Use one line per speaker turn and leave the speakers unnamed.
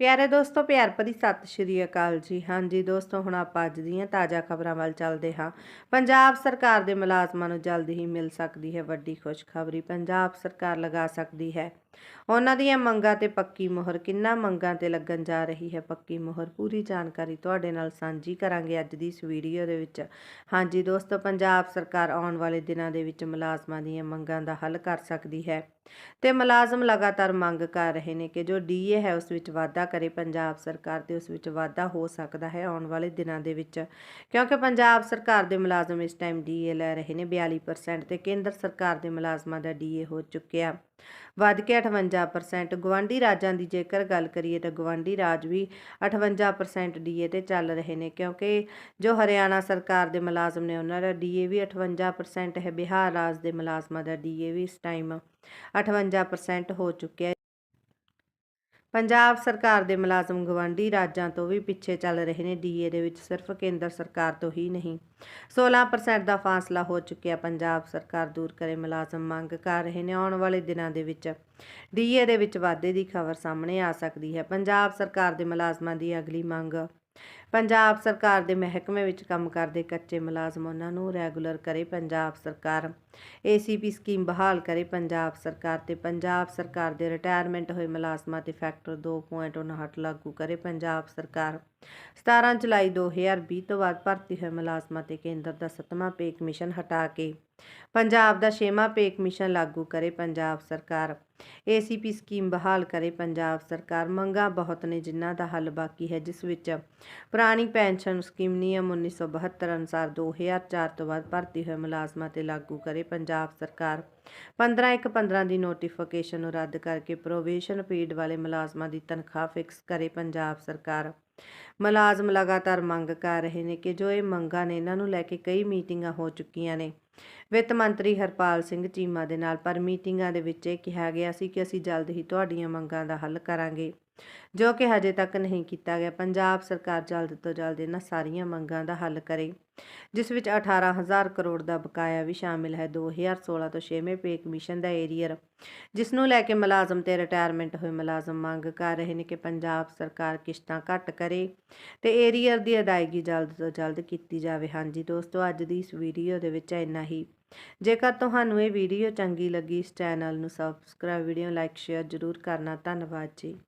ਪਿਆਰੇ ਦੋਸਤੋ, ਪਿਆਰ ਭਰੀ ਸਤਿ ਸ਼੍ਰੀ ਅਕਾਲ ਜੀ। ਹਾਂਜੀ ਦੋਸਤੋ, ਹੁਣ ਆਪਾਂ ਅੱਜ ਦੀਆਂ ਤਾਜ਼ਾ ਖਬਰਾਂ ਵੱਲ ਚੱਲਦੇ ਹਾਂ। ਪੰਜਾਬ ਸਰਕਾਰ ਦੇ ਮੁਲਾਜ਼ਮਾਂ ਨੂੰ ਜਲਦ ਹੀ ਮਿਲ ਸਕਦੀ ਹੈ ਵੱਡੀ ਖੁਸ਼ਖਬਰੀ। ਪੰਜਾਬ ਸਰਕਾਰ ਲਗਾ ਸਕਦੀ ਹੈ ਉਹਨਾਂ ਦੀਆਂ ਮੰਗਾਂ ਤੇ ਪੱਕੀ ਮੋਹਰ ਕਿੰਨਾ ਮੰਗਾਂ ਤੇ ਲੱਗਣ ਜਾ ਰਹੀ ਹੈ? ਪੱਕੀ ਮੋਹਰ ਪੂਰੀ ਜਾਣਕਾਰੀ ਤੁਹਾਡੇ ਨਾਲ ਸਾਂਝੀ ਕਰਾਂਗੇ ਅੱਜ ਦੀ ਇਸ ਵੀਡੀਓ ਦੇ ਵਿੱਚ। ਹਾਂਜੀ ਦੋਸਤੋ, ਪੰਜਾਬ ਸਰਕਾਰ ਆਉਣ ਵਾਲੇ ਦਿਨਾਂ ਦੇ ਵਿੱਚ ਮੁਲਾਜ਼ਮਾਂ ਦੀਆਂ ਮੰਗਾਂ ਦਾ ਹੱਲ ਕਰ ਸਕਦੀ ਹੈ ਤੇ ਮੁਲਾਜ਼ਮ ਲਗਾਤਾਰ ਮੰਗ ਕਰ ਰਹੇ ਨੇ ਕਿ ਜੋ ਡੀਏ ਹੈ ਉਸ ਵਿੱਚ ਵਾਧਾ ਕਰੇ, ਪੰਜਾਬ ਸਰਕਾਰ ਤੇ ਉਸ ਵਿੱਚ ਵਾਧਾ ਹੋ ਸਕਦਾ ਹੈ ਆਉਣ ਵਾਲੇ ਦਿਨਾਂ ਦੇ ਵਿੱਚ। ਕਿਉਂਕਿ ਪੰਜਾਬ ਸਰਕਾਰ ਦੇ ਮੁਲਾਜ਼ਮ ਇਸ ਟਾਈਮ ਡੀਏ ਲੈ ਰਹੇ ਨੇ 42% ਤੇ ਕੇਂਦਰ ਸਰਕਾਰ ਦੇ ਮੁਲਾਜ਼ਮਾਂ ਦਾ ਡੀਏ ਹੋ ਚੁੱਕਿਆ। ਵੱਧ ਕੇ 58% ਗਵਾਂਢੀ ਰਾਜਾਂ ਦੀ ਜੇਕਰ ਗੱਲ ਕਰੀਏ ਤਾਂ ਗਵਾਂਢੀ ਰਾਜ ਵੀ 58% ਡੀਏ ਤੇ ਚੱਲ ਰਹੇ ਨੇ, ਕਿਉਂਕਿ ਜੋ ਹਰਿਆਣਾ ਸਰਕਾਰ ਦੇ ਮੁਲਾਜ਼ਮ ਨੇ ਉਹਨਾਂ ਦਾ ਡੀਏ ਵੀ 58% ਹੈ, ਬਿਹਾਰ ਰਾਜ ਦੇ ਮੁਲਾਜ਼ਮਾਂ ਦਾ ਡੀਏ ਵੀ ਇਸ ਟਾਈਮ 58% ਹੋ ਚੁੱਕਿਆ ਪੰਜਾਬ ਸਰਕਾਰ ਦੇ ਮੁਲਾਜ਼ਮ ਗਵਾਂਢੀ ਰਾਜਾਂ ਤੋਂ ਵੀ ਪਿੱਛੇ ਚੱਲ ਰਹੇ ਨੇ। ਡੀਏ ਦੇ ਵਿੱਚ ਸਿਰਫ ਕੇਂਦਰ ਸਰਕਾਰ ਤੋਂ ਹੀ ਨਹੀਂ। 16% ਦਾ ਫਾਸਲਾ ਹੋ ਚੁੱਕਿਆ। ਪੰਜਾਬ ਸਰਕਾਰ ਦੂਰ ਕਰੇ ਮੁਲਾਜ਼ਮ ਮੰਗ ਕਰ ਰਹੇ ਨੇ ਆਉਣ ਵਾਲੇ ਦਿਨਾਂ ਦੇ ਵਿੱਚ। ਡੀਏ ਦੇ ਵਿੱਚ ਵਾਧੇ ਦੀ ਖਬਰ ਸਾਹਮਣੇ ਆ ਸਕਦੀ ਹੈ। ਪੰਜਾਬ ਸਰਕਾਰ ਦੇ ਮੁਲਾਜ਼ਮਾਂ ਦੀ ਅਗਲੀ ਮੰਗ ਪੰਜਾਬ ਸਰਕਾਰ ਦੇ ਮਹਿਕਮੇ ਵਿੱਚ ਕੰਮ ਕਰਦੇ ਕੱਚੇ ਮੁਲਾਜ਼ਮ ਉਹਨਾਂ ਨੂੰ ਰੈਗੂਲਰ ਕਰੇ ਪੰਜਾਬ ਸਰਕਾਰ। ਏਸੀਪੀ ਸਕੀਮ ਬਹਾਲ ਕਰੇ ਪੰਜਾਬ ਸਰਕਾਰ ਤੇ ਪੰਜਾਬ ਸਰਕਾਰ ਦੇ ਰਿਟਾਇਰਮੈਂਟ ਹੋਏ ਮੁਲਾਜ਼ਮਾਂ ਤੇ ਫੈਕਟਰ 2.59 ਲਾਗੂ ਕਰੇ ਪੰਜਾਬ ਸਰਕਾਰ। 17 ਜੁਲਾਈ 2020 ਤੋਂ ਬਾਅਦ ਭਰਤੀ ਹੋਏ ਮੁਲਾਜ਼ਮਾਂ ਤੇ ਕੇਂਦਰ ਦਾ 7ਵਾਂ ਪੇ ਕਮਿਸ਼ਨ ਹਟਾ ਕੇ ਪੰਜਾਬ ਦਾ 6ਵਾਂ ਪੇ ਕਮਿਸ਼ਨ ਲਾਗੂ ਕਰੇ ਪੰਜਾਬ ਸਰਕਾਰ। ਏਸੀਪੀ ਸਕੀਮ ਬਹਾਲ ਕਰੇ ਪੰਜਾਬ ਸਰਕਾਰ। ਮੰਗਾਂ ਬਹੁਤ ਨੇ ਜਿਨ੍ਹਾਂ ਦਾ ਹੱਲ ਬਾਕੀ ਹੈ, ਜਿਸ ਵਿੱਚ ਪੁਰਾਣੀ ਪੈਨਸ਼ਨ ਸਕੀਮ ਨਿਯਮ 1972 ਅਨੁਸਾਰ 2004 ਤੋਂ ਬਾਅਦ ਭਰਤੀ ਹੋਏ ਮੁਲਾਜ਼ਮਾਂ ਤੇ ਲਾਗੂ ਕਰੇ ਪੰਜਾਬ ਸਰਕਾਰ। 15/1/15 ਦੀ ਨੋਟੀਫਿਕੇਸ਼ਨ ਨੂੰ ਰੱਦ ਕਰਕੇ ਪ੍ਰੋਵੇਸ਼ਨ ਪੀਰੀਅਡ ਵਾਲੇ ਮੁਲਾਜ਼ਮਾਂ ਦੀ ਤਨਖਾਹ ਫਿਕਸ ਕਰੇ ਪੰਜਾਬ ਸਰਕਾਰ। ਮੁਲਾਜ਼ਮ ਲਗਾਤਾਰ ਮੰਗ ਕਰ ਰਹੇ ਨੇ ਕਿ ਜੋ ਇਹ ਮੰਗਾਂ ਨੇ ਇਹਨਾਂ ਨੂੰ ਲੈ ਕੇ ਕਈ ਮੀਟਿੰਗਾਂ ਹੋ ਚੁੱਕੀਆਂ ਨੇ। ਵਿੱਤ ਮੰਤਰੀ ਹਰਪਾਲ ਸਿੰਘ ਚੀਮਾ ਦੇ ਨਾਲ, ਪਰ ਮੀਟਿੰਗਾਂ ਦੇ ਵਿੱਚ ਇਹ ਕਿਹਾ ਗਿਆ ਸੀ ਕਿ ਅਸੀਂ ਜਲਦ ਹੀ ਤੁਹਾਡੀਆਂ ਮੰਗਾਂ ਦਾ ਹੱਲ ਕਰਾਂਗੇ। ਜੋ ਕਿ ਹਜੇ ਤੱਕ ਨਹੀਂ ਕੀਤਾ ਗਿਆ। ਪੰਜਾਬ ਸਰਕਾਰ ਜਲਦ ਤੋਂ ਜਲਦ ਇਹਨਾਂ ਸਾਰੀਆਂ ਮੰਗਾਂ ਦਾ ਹੱਲ ਕਰੇ, ਜਿਸ ਵਿੱਚ 18000 ਕਰੋੜ ਦਾ ਬਕਾਇਆ ਵੀ ਸ਼ਾਮਿਲ ਹੈ 2016 ਤੋਂ 6ਵੇਂ ਪੇ ਕਮਿਸ਼ਨ ਦਾ ਏਰੀਅਰ, ਜਿਸ ਨੂੰ ਲੈ ਕੇ ਮੁਲਾਜ਼ਮ ਤੇ ਰਿਟਾਇਰਮੈਂਟ ਹੋਏ ਮੁਲਾਜ਼ਮ ਮੰਗ ਕਰ ਰਹੇ ਨੇ ਕਿ ਪੰਜਾਬ ਸਰਕਾਰ ਕਿਸ਼ਤਾਂ ਘੱਟ ਕਰੇ ਤੇ ਏਰੀਅਰ ਦੀ ਅਦਾਇਗੀ ਜਲਦ ਤੋਂ ਜਲਦ ਕੀਤੀ ਜਾਵੇ। ਹਾਂਜੀ ਦੋਸਤੋ, ਅੱਜ ਦੀ ਇਸ ਵੀਡੀਓ ਦੇ ਵਿੱਚ ਇੰਨਾ ਹੀ। ਜੇਕਰ ਤੁਹਾਨੂੰ ਇਹ ਵੀਡੀਓ ਚੰਗੀ ਲੱਗੀ, ਇਸ ਚੈਨਲ ਨੂੰ ਸਬਸਕ੍ਰਾਈਬ ਵੀਡੀਓ ਲਾਈਕ ਸ਼ੇਅਰ ਜ਼ਰੂਰ ਕਰਨਾ। ਧੰਨਵਾਦ ਜੀ।